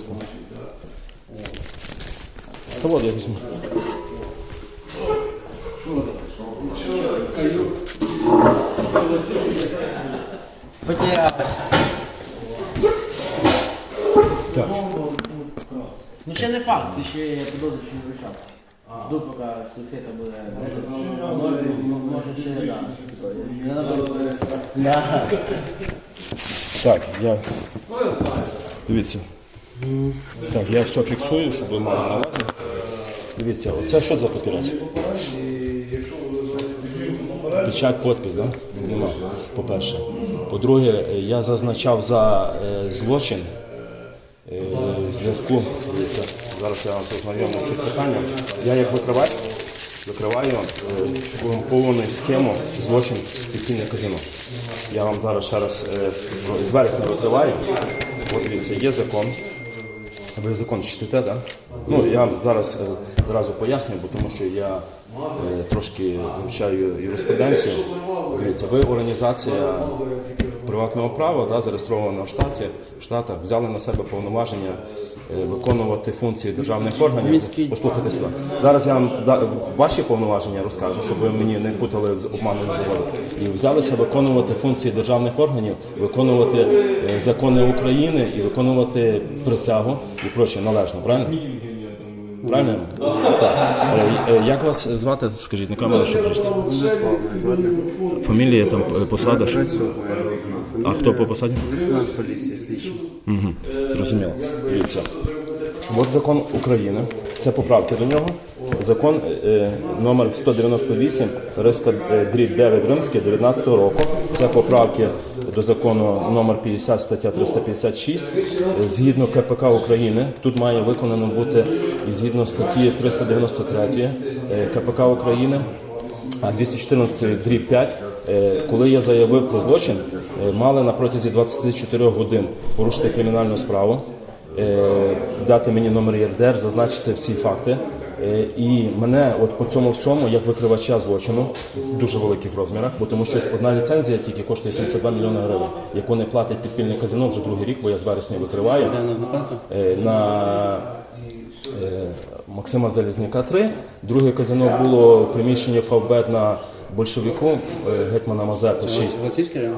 вислав. Та от я візьму. Потерялась. Так. Ну ще не факт, ти ще я подозрюю, що не вирішав. Жду, поки сусіда буде. Може, може ще да. Я напевно. Да. Так, я. Дивіться. Так, я все фіксую, щоб ви мали на увазі. Дивіться, оце що за папірець? Печать, підпис, да? Нема, по-перше. По-друге, я зазначав за е, злочин е, зв'язку. Дивіться, зараз я вас ознайомлю з цим питанням. Я як викривач викриваю е, корумповану схему злочин підпільне казино. Я вам зараз ще раз е, з вересня викриваю. От дивіться, є закон. Ви закон читаєте, так? Ну, я зараз е, зразу поясню, бо тому що я е, трошки вивчаю юриспруденцію. Дивіться, ви організація приватного права, да, зареєстрована в штаті, в Штатах, взяли на себе повноваження е, виконувати функції державних органів. Послухайте сюди. Зараз я вам ваші повноваження розкажу, щоб ви мені не путали з обманом заводу. І взялися виконувати функції державних органів, виконувати е, закони України і виконувати присягу і проче належно, правильно? Правильно? Так. Е, Як вас звати? Скажіть на камеру, що. Фамілія, там посада. що? А хто по посаді? Поліції, слідчий. Угу. Зрозуміло. Дивіться. От закон України, це поправки до нього. Закон е, номер 198, риска е, дріб 9 римський 19 року. Це поправки до закону номер 50, стаття 356. Е, Згідно КПК України, тут має виконано бути і згідно статті 393 е, КПК України. А 214 дріб 5, е, коли я заявив про злочин, е, мали на протязі 24 годин порушити кримінальну справу, е, дати мені номер ЄРДР, зазначити всі факти. Е, І мене от по цьому всьому, як викривача злочину, в дуже великих розмірах, бо тому що одна ліцензія тільки коштує 72 мільйони гривень, яку не платить підпільне казино вже другий рік, бо я з вересня викриваю. Е, на е, Максима Залізняка 3. Друге казино було в приміщенні Фавбет на Большевику, е, гетьмана Мазепи 6. Голосівський район?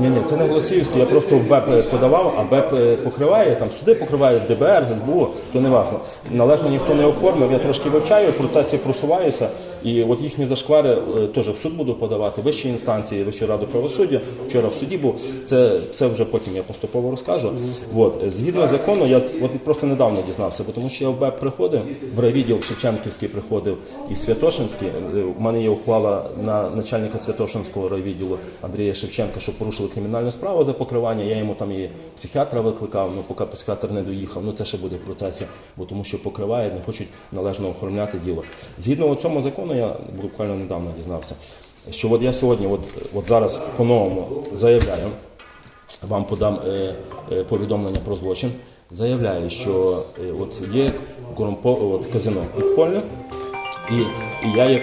Ні, ні, це не Голосіївський, я просто в БЕП подавав, а БЕП е, покриває, там суди покривають ДБР, ГСБУ, то не важливо. Належно ніхто не оформив, я трошки вивчаю, в процесі просуваюся, і от їхні зашквари е, теж в суд буду подавати, вищі інстанції, Вищу раду правосуддя, вчора в суді був, це, це вже потім я поступово розкажу. От, е, згідно закону, я от просто недавно дізнався, тому що я в БЕП приходив, в райвідділ Шевченківський приходив і Святошинський, Е, у мене є ухвала на начальника Святошинського райвідділу Андрія Шевченка, що порушили кримінальну справу за покривання. Я йому там і психіатра викликав, ну поки психіатр не доїхав. Ну це ще буде в процесі, бо тому що покривають, не хочуть належно оформляти діло. Згідно цьому закону, я буквально недавно дізнався, що от я сьогодні, от, от зараз по-новому заявляю, вам подам е, е, повідомлення про злочин. Заявляю, що е, от є корумпо, от казино підпольне, і, і я як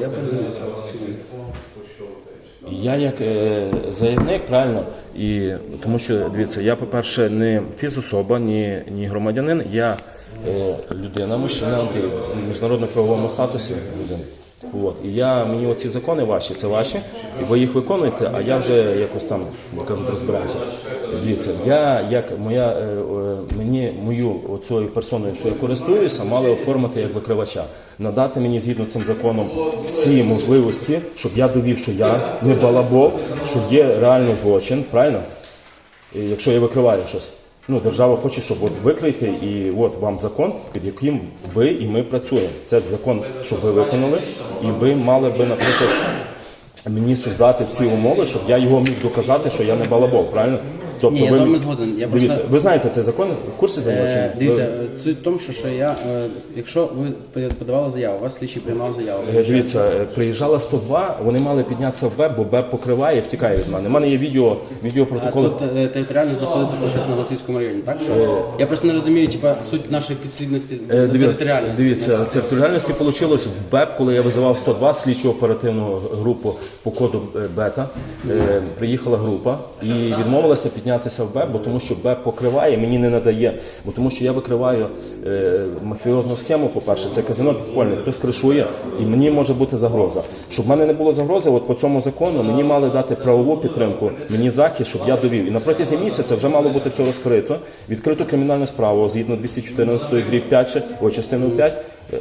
я перезвонив. Я як е, заявник, правильно, і тому що дивіться, я, по-перше, не фізособа, ні, ні громадянин, я е, людина, мужчина в міжнародно-правовому статусі людина. От. І я, мені оці закони ваші, це ваші, і ви їх виконуєте, а я вже якось там, як кажуть, розбирався. Дивіться, я як моя е, мені мою оцею персоною, що я користуюся, мали оформити як викривача, надати мені згідно цим законом всі можливості, щоб я довів, що я не балабол, що є реально злочин, правильно? І якщо я викриваю щось. Ну, держава хоче, щоб от викрити, і от вам закон, під яким ви і ми працюємо. Це закон, щоб ви виконали, і ви мали би, наприклад, мені создати всі умови, щоб я його міг доказати, що я не балабол, правильно? Тобто Ні, я ви, з вами згоден. Я дивіться, просто- ви знаєте цей закон, в курсі за нього чи ні? Е, Дивіться, е, суть в тому, що, що я, е, якщо ви подавали заяву, вас слідчий приймав заяву. Е, Дивіться, е, приїжджала 102, вони мали піднятися в БЕП, бо БЕП покриває і втікає від мене. У мене є відео, А відеопротокол. тут е, територіально знаходиться получається, на Голосівському районі, так? Що? Я просто не розумію, типа, суть нашої підслідності Е, Дивіться, територіальності. дивіться, територіальності вийшло в БЕП, коли я визивав 102 слідчу оперативну групу по коду е, бета. Е, Приїхала група і відмовилася піднятися в БЕП, бо тому що БЕП покриває, мені не надає. Бо тому що я викриваю е, мафіозну схему, по-перше, це казино підпольне, хтось кришує, і мені може бути загроза. Щоб в мене не було загрози, от по цьому закону мені мали дати правову підтримку, мені захист, щоб я довів. І на протязі місяця вже мало бути все розкрито. Відкрито кримінальну справу згідно 214 дріб 5, о, частину 5.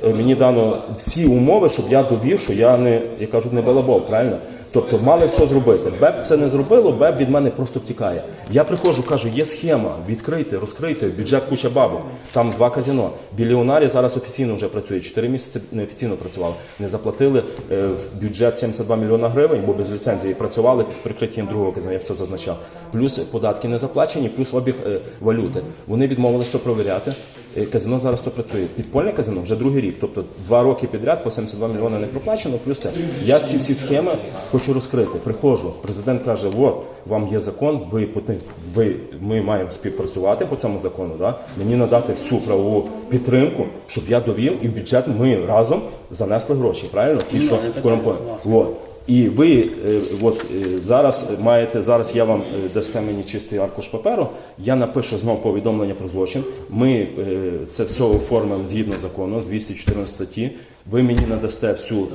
е, Мені дано всі умови, щоб я довів, що я не, я кажу, не балабол, правильно? Тобто мали все зробити. БЕП це не зробило, БЕП від мене просто втікає. Я приходжу, кажу, є схема, відкрийте, розкрийте, бюджет куча бабок. Там два казино. Біліонарі зараз офіційно вже працює. Чотири місяці неофіційно працювали. Не заплатили е, в бюджет 72 мільйона гривень, бо без ліцензії працювали під прикриттям другого казино, я все зазначав. Плюс податки не заплачені, плюс обіг е, валюти. Вони відмовилися провіряти. Е, Казино зараз то працює. Підпольне казино вже другий рік. Тобто два роки підряд по 72 мільйони не проплачено. Плюс це я ці всі схеми хочу розкрити. Приходжу. Президент каже: от вам є закон, ви поти- ви ми маємо співпрацювати по цьому закону. Да? Мені надати всю правову підтримку, щоб я довів і в бюджет ми разом занесли гроші. Правильно? Ті, Ну, що корумповані. І ви е, от е, зараз маєте зараз. Я вам е, дасте мені чистий аркуш паперу. Я напишу знову повідомлення про злочин. Ми це все оформимо згідно закону з 214 статті. Ви мені надасте всю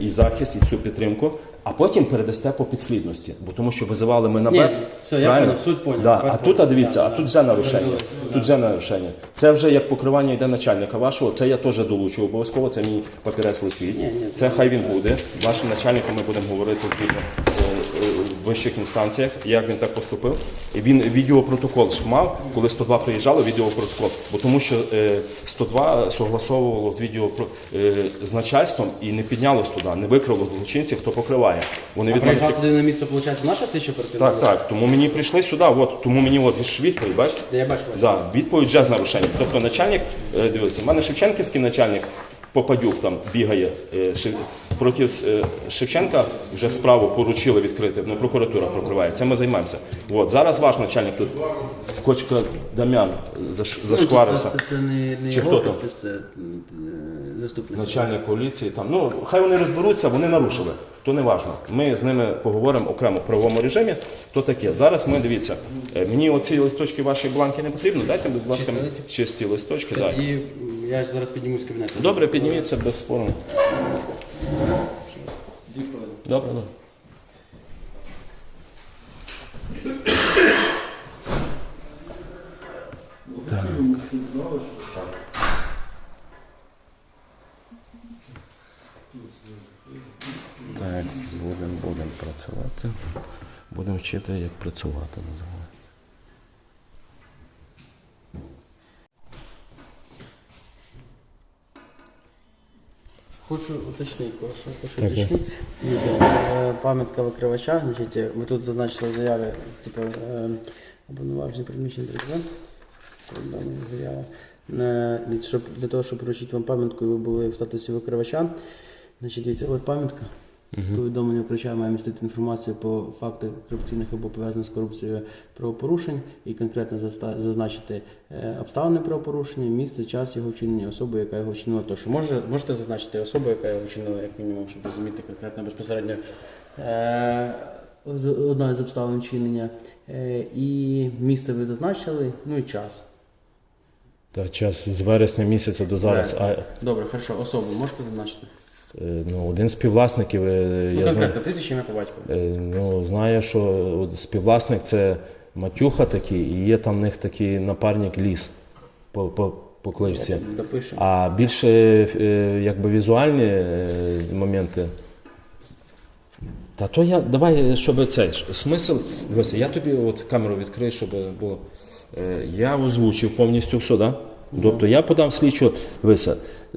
і захист, і всю підтримку. А потім передасте по підслідності, бо тому що визивали ми на Ні, БЕП. все, я правильно? суть поняв. Да. А тут, а дивіться, а тут вже нарушення. Тут вже нарушення. Це вже як покривання йде начальника вашого. Це я теж долучу обов'язково. Це мій папірець летить. Це хай він буде. Вашим начальником ми будемо говорити згідно вищих інстанціях, як він так поступив. І він відеопротокол ж мав, коли 102 приїжджали, відеопротокол. Бо тому що е, 102 согласовувало з відео е, з начальством і не піднялось туди, не викрило злочинців, хто покриває. Вони від мене Приїжджав туди на місце, виходить, наша слідча оперативна? так, так. Тому мені прийшли сюди. От тому мені от ж відповідь, бачите? Я бачу. Да, відповідь вже з нарушенням. Тобто начальник, е, дивися, в мене Шевченківський начальник Попадюк там бігає е, проти е, Шевченка вже справу поручили відкрити, ну прокуратура прокриває. Це ми займаємося. От зараз ваш начальник тут Кочка Дам'ян заш- зашкварився. Це, це не, не Чи його хто там? підпис, це е, заступник. Начальник поліції там. Ну хай вони розберуться, вони нарушили. То не важно. Ми з ними поговоримо окремо в правовому режимі. То таке. Зараз ми дивіться. е, Мені оці листочки ваші бланки не потрібно. Дайте, будь ласка, Чисті листочки? Тоді я ж зараз піднімусь з кабінету. Добре, підніміться без спору. Дві. Добре, добре. Так, будемо будем працювати. Будемо вчити, як працювати називається. Хочу уточнити, кое-що. хочу Так, уточнити. Е, Пам'ятка викривача, значить, ми ви тут зазначили в заяві, типу, е, обвинувачення приміщення. Заява. Е, Щоб, для того, щоб вручити вам пам'ятку, і ви були в статусі викривача. Значить, дивіться, от пам'ятка. Повідомлення включає має містити інформацію по фактах корупційних або пов'язаних з корупцією правопорушень і конкретно зазначити е, обставини правопорушення, місце, час його вчинення, особу, яка його вчинила. Тощо може, можете зазначити особу, яка його вчинила, як мінімум, щоб розуміти конкретно безпосередньо е, одна з обставин вчинення. Е, і місце ви зазначили, ну і час. Так, час з вересня місяця до зараз. Добре, хорошо, особу можете зазначити? Е, ну, один з співвласників, е, Ну, я знаю. по батькові. Е, Ну, знаю, що співвласник це Матюха такий, і є там в них такий напарник ліс по, по, по кличці. А більше якби візуальні моменти. Та то я давай, щоб це ж, смисл. Дивися, я тобі от камеру відкрию, щоб було. Я озвучив повністю все, да? Тобто я подав слідчу, дивися,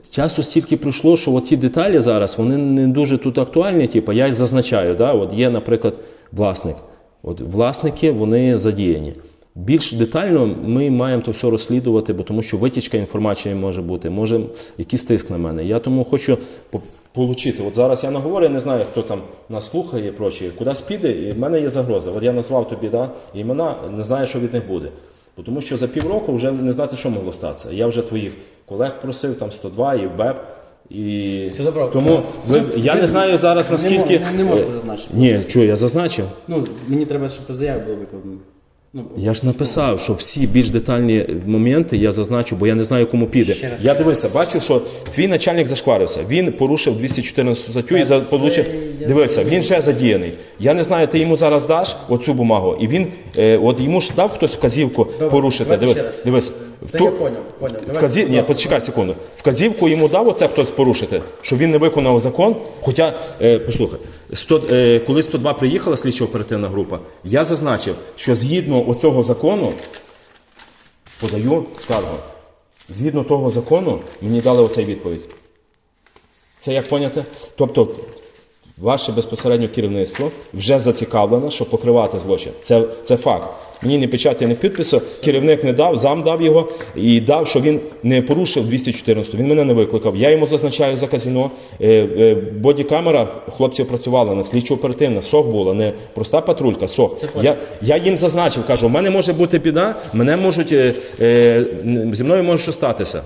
часу стільки пройшло, що ті деталі зараз вони не дуже тут актуальні, типу, я їх зазначаю. Да? От є, наприклад, власник. От власники вони задіяні. Більш детально ми маємо то все розслідувати, бо тому що витічка інформації може бути, може якийсь тиск на мене. Я тому хочу получити. От зараз я наговорю, я не знаю, хто там нас слухає, прочі, кудись піде, і в мене є загроза. От я назвав тобі да, імена, не знаю, що від них буде. Тому що за півроку вже не знати, що могло статися. Я вже твоїх колег просив, там 102 і БЕП. І Все добре. тому ви, я не знаю зараз наскільки. мо- не можете зазначити. Ні, що я зазначив. Ну, мені треба, щоб це в заяві було викладено. Ну, Я ж написав, що всі більш детальні моменти я зазначу, бо я не знаю, кому піде. Я дивися, бачу, що твій начальник зашкварився. Він порушив 214 статтю і за получив. Дивися, він ще задіяний. Я не знаю, ти йому зараз даш оцю бумагу, і він е, от йому ж дав хтось вказівку порушити. давайте Диви- ще раз. Дивись. Це я поняв, поняв. Вказі... Ні, почекай секунду. Вказівку йому дав оце хтось порушити, що він не виконав закон. Хоча, е, послухай, 100, е, коли 102 приїхала слідчо-оперативна група, я зазначив, що згідно оцього закону подаю скаргу. Згідно того закону, мені дали оцей відповідь. Це як поняти? Тобто, ваше безпосередньо керівництво вже зацікавлено, щоб покривати злочин. Це, це факт. Мені не печаті, не підпису, керівник не дав, зам дав його і дав, що він не порушив 214. Він мене не викликав. Я йому зазначаю за казіно. Е, е, бодікамера хлопців працювала на слідчо оперативна, СОХ була, не проста патрулька, СОХ. Я, я їм зазначив, кажу, у мене може бути біда, мене можуть, е, зі мною може що статися.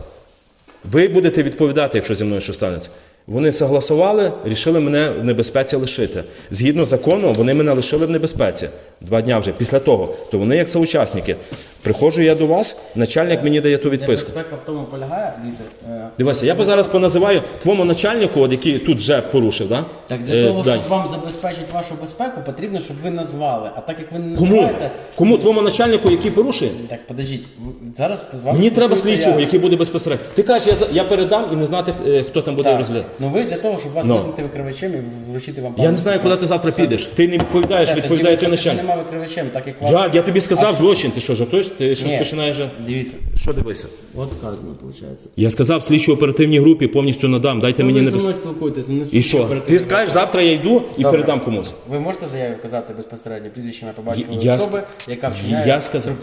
Ви будете відповідати, якщо зі мною що станеться. Вони согласували, рішили мене в небезпеці лишити. Згідно закону, вони мене лишили в небезпеці два дня вже після того. То вони як соучасники. Приходжу я до вас, начальник мені дає ту відписку. Небезпека в тому полягає, дивіться, е, Дивися, я б зараз поназиваю твоєму начальнику, от який тут вже порушив, да? Так для Е, того, Дань. щоб вам забезпечити вашу безпеку, потрібно, щоб ви назвали. А так як ви не Кому? називаєте, Кому? Твоєму начальнику, який порушує? так подождіть, ви- зараз з вами Мені треба спілкуюся слідчого, я. який буде безпосередньо. Ти кажеш, я, за- я передам і не знати, е, хто там буде Так. розглядати. Ну ви для того, щоб вас Ну. визнати викривачем і вручити вам Я не знаю, куди ти завтра підеш. Ти не відповідаєш, відповідає той начальник. Нема викривачем, так як вас. Я, я тобі сказав злочин, ти що, жартуєш? Ти щось Ні. починаєш. же- Дивіться, Що дивися? от вказано, виходить. Я сказав слідчо оперативній групі повністю надам. Дайте мені ви не зі мною спілкуєтесь, ну не І що? Ти скажеш, завтра я йду і передам комусь. Ви можете в заяві вказати безпосередньо прізвище на побачення Я особи, ск- яка вчиняє Я сказав,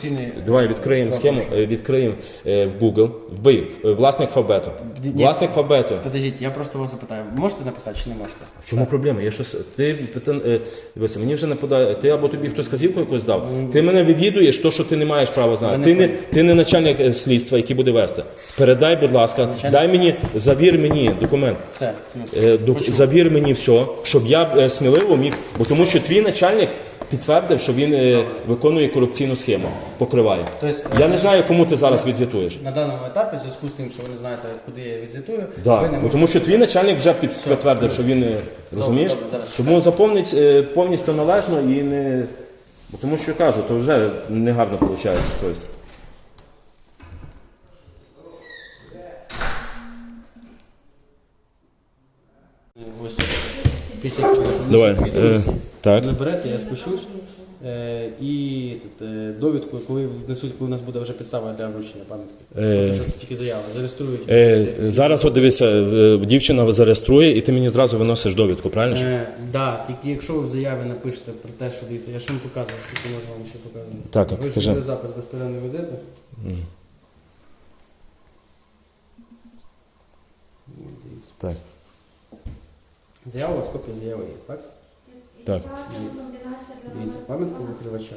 давай відкриємо схему, е, відкриємо е, в Google, е, власник Фабету. Ні. Власник Фабету. Подождіть, я просто вас запитаю, можете написати чи не можете? В чому проблема? Я щось. Ти питан- е, дивися, мені вже нападає. Ти або тобі хтось казівку якусь дав. Ти мене вивідуєш, то, що ти не маєш права знати. Ти не не, ти не начальник е, слідства, який буде вести. Передай, будь ласка, Начальник- дай мені, завір мені документ. Все, плюс. Е, до- Завір мені все, щоб я е, сміливо міг. Бо тому що твій начальник підтвердив, що він е, виконує корупційну схему, покриває. Тобто, Я не знаю, кому ти зараз відвітуєш. На даному етапі, в зв'язку з тим, що ви не знаєте, куди я відзвітую, Да. ви не Бо можете. тому що твій начальник вже під- підтвердив, що він е, розумієш. добре, зараз. Тому заповнить е, повністю належно і не. Бо тому що кажу, то вже негарно виходить з твоєї сторони. Після Давай. Е, так. наберете, я спущусь. Е, і тут, е, довідку, коли внесуть, коли у нас буде вже підстава для вручення пам'ятки. Е. Що це тільки заява. Зареєструють. Е, зараз от дивися, е, дівчина зареєструє, і ти мені зразу виносиш довідку, правильно? ж? Е, да, тільки якщо ви в заяві напишете про те, що дивіться, я ж вам показував, скільки можу вам ще показати. Так, ви кажи. ж запис безперервно ведете. Дивіться. Так. Заява у вас копія заяви є, так? Так. Дивіться, пам'ятка викривача.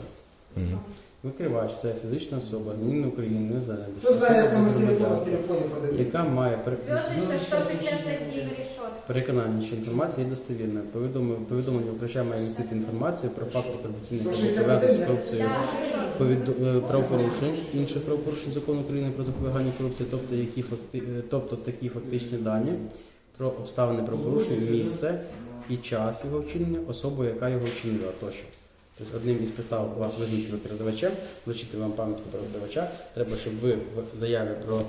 Викривач це фізична особа, громадянин України, Хто знає, як громадянства, телефоні подивитися. яка має пере- Зв'язочка 161 решетка. переконання, що інформація є достовірною. Повідомлення, повідомлення викривача має містити інформацію про факти корупційних пов'язаних з корупцією повід- е, правопорушень, інших правопорушень закону України про запобігання корупції, тобто, які факти, е, тобто такі фактичні дані про обставини правопорушення, місце і час його вчинення, особу, яка його вчинила тощо. Тобто одним із підстав вас визнати викривачем, вручити вам пам'ятку про викривача, треба, щоб ви в заяві про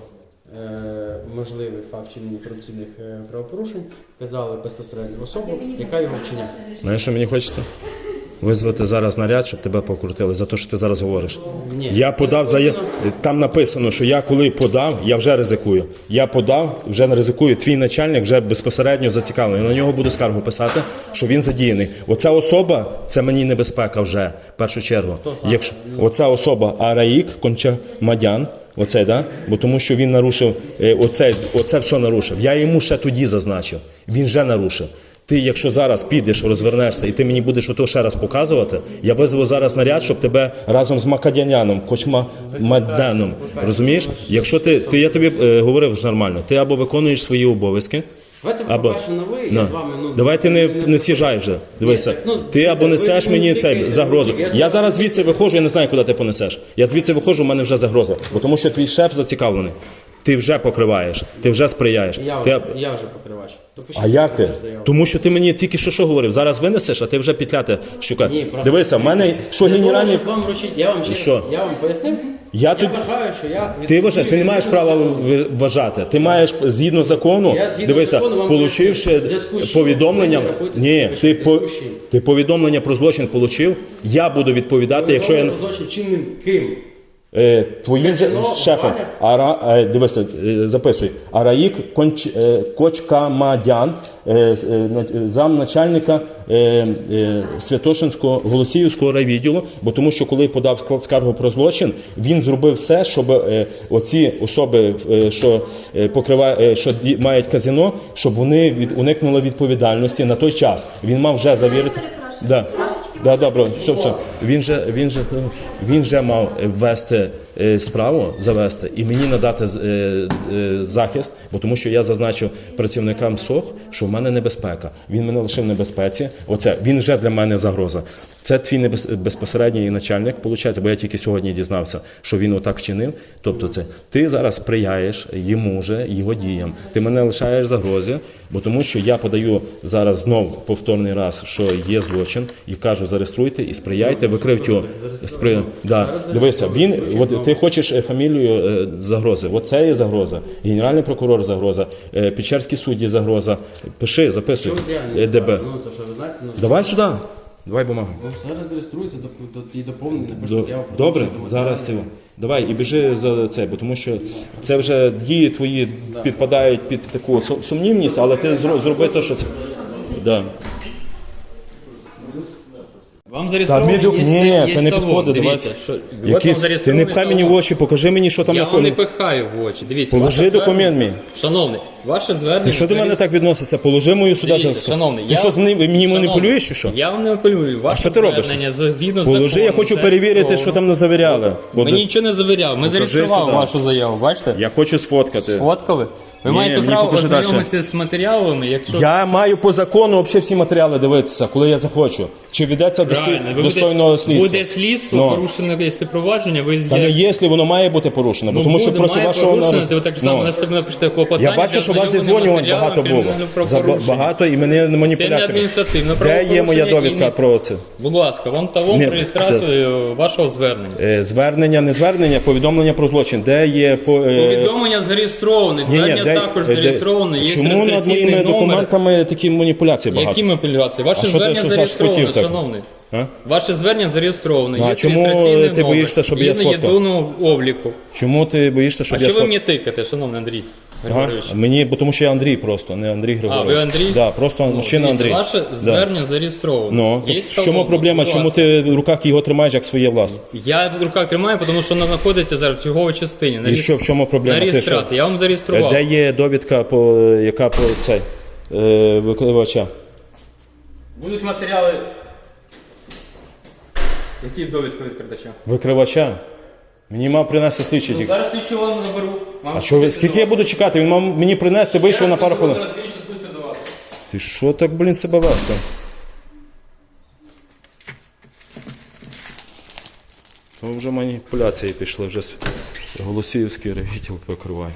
е, можливий факт вчинення корупційних е, правопорушень вказали безпосередньо особу, яка його вчиняє. Знаєш, що мені хочеться? Визвати зараз наряд, щоб тебе покрутили за те, що ти зараз говориш. Ні, я подав заяв. Там написано, що я коли подав, я вже ризикую. Я подав, вже не ризикую. Твій начальник вже безпосередньо зацікавлений. На нього буду скаргу писати, що він задіяний. Оця особа це мені небезпека вже в першу чергу. Якщо оця особа Араїк Кончамадян. Оцей, да? Бо тому що він нарушив е, оце, оце все нарушив. Я йому ще тоді зазначив. Він вже нарушив. Ти, якщо зараз підеш, розвернешся, і ти мені будеш ото ще раз показувати, я визву зараз наряд, щоб тебе разом з Макадяняном, Кочма Маденом, розумієш? Якщо ти, ти я тобі е, говорив нормально, ти або виконуєш свої обов'язки, Давайте або по-перше на ви, На. я з вами, ну... давай ти не, не сіжай вже. Дивися, ну, ти або несеш мені цей загрозу. я зараз звідси виходжу, я не знаю, куди ти понесеш. Я звідси виходжу, у мене вже загроза. Бо тому що твій шеф зацікавлений. Ти вже покриваєш, ти вже сприяєш. Я Ти... вже, я вже покривач. Допишіть А як ти? заяву. Тому що ти мені тільки що що говорив, зараз винесеш, а ти вже петляти шукати. Ні, просто Дивися, в мене що того, генеральний. щоб вам вручити, я вам ще Що? я вам пояснив. Я Я, тут- вважаю, що я Ти вважаєш, ти не маєш права ви- вважати. Ти маєш згідно закону, Я згідно дивися, закону получивши повідомлення. Ні, ти по ти повідомлення про злочин получив. Я буду відповідати, якщо я злочин чинним ким? Е, твоїм Казино, шефом. Ара, е, дивися, е, записуй. Араїк Конч, е, Кочкамадян, е, з- е, замначальника е, е, Святошинського Голосіївського райвідділу, бо тому що коли подав склад скаргу про злочин, він зробив все, щоб е, оці особи, е, що е, покриває, е, що ді- мають казино, щоб вони від, уникнули відповідальності на той час. Він мав вже завірити. перепрошую. Да. Да, можна добре, все, все. Він же, він же, він же мав ввести е, справу, завести і мені надати е, е, захист, бо тому що я зазначив працівникам СОХ, що в мене небезпека. Він мене лишив в небезпеці. Оце він вже для мене загроза. Це твій безпосередній начальник, виходить, бо я тільки сьогодні дізнався, що він отак вчинив. Тобто, це ти зараз сприяєш йому вже його діям. Ти мене лишаєш загрозі, бо тому що я подаю зараз знов повторний раз, що є злочин, і кажу, зареєструйте і сприяйте викриттю. Спри... Да. Дивися, він от ти хочеш е, фамілію е, загрози. Оце є загроза. Генеральний прокурор загроза, е, Печерський судді загроза. Пиши, записуй. ДБ. Ну, то що ви знаєте, ну, Давай сюди. Давай бумагу. ну, зараз реєструється до, до, і доповнення, До- заяву про Добре, порушення зараз це. Давай і біжи за це, бо тому що це вже дії твої підпадають під таку су- сумнівність, але ти зро- зроби те, що це. Да. Вам зареєстрований Медюк, є, ні, є це не талон. підходить, Дивіться, давай. що, Які... вам Ти зареєстрований не пхай мені в талон. очі, покажи мені, що там Я вам не фоні. пихаю в очі. Дивіться, Положи документ звернення- мій. Шановний, ваше звернення... Ти що до мене так відносишся? Положи мою сюди. Дивіться, зараз. шановний, ти я... що з ним- мені Шановний, маніпулюєш чи що? Я вам не маніпулюю. Ваше що ти робиш? звернення за- Згідно Положи, закону, я хочу перевірити, що там не завіряли. Бо ти- нічого не завіряли. Ми зареєстрували сюди. вашу заяву, бачите? Я хочу сфоткати. Сфоткали? Ви Ні, маєте мені право покажи ознайомитися з матеріалами, якщо... Я маю по закону взагалі всі матеріали дивитися, коли я захочу. Чи ведеться достой... Ви достойного буде, слідства. буде слідство, Ну. порушено якесь провадження, ви Та не якщо воно має бути порушено, бо Ну, тому що проти вашого народу- так само Ну. на себе клопотання. Я бачу, для що у вас зізвонювань багато було. За ба- багато і мене не маніпуляція. Це не адміністративне Де є моя правопорушення і довідка не- про це? Будь ласка, вам талон Ні, про реєстрацію вашого звернення. Е, Звернення, не звернення, повідомлення про злочин. Де є по е, Повідомлення зареєстроване, ні, ні, звернення де- також де- зареєстроване, є Чому над реєстраційний моїми номер. документами такі маніпуляції багато? Які маніпуляції? Ваше А що ти, звернення що Саш зареєстроване, хотів так? шановний. А? Ваше звернення зареєстроване, а є чому реєстраційний ти номер, боїшся, щоб я на сфоткав? єдиному обліку. Чому ти боїшся, А щоб я чого ви мені тикаєте, шановний Андрій Ага. Мені, бо тому що я Андрій просто, не Андрій Григорович. ви Андрій? Да, просто Ну, мужчина Андрій. Ваше Да. звернення зареєстроване. Ну, Є так в чому проблема? будь Чому ласка. ти в руках його тримаєш як своє власне? Я в руках тримаю, тому що вона знаходиться зараз в черговій частині. На І реєс- що, в чому проблема? На Ти реєстрації. Я вам зареєстрував. Де є довідка, по, яка по цей, е, викривача? Будуть матеріали. Які довідки від передача? Викривача? Мені мав принести слідчий Ну, тільки. зараз слідчу вам наберу. Вам А що ви, скільки я буду чекати? Він мав мені принести, вийшов на пару хвилин. Зараз слідчий спустять до вас. Ти що так, блін, себе вести? То вже маніпуляції пішли, вже з- голосіївський відділ покриває.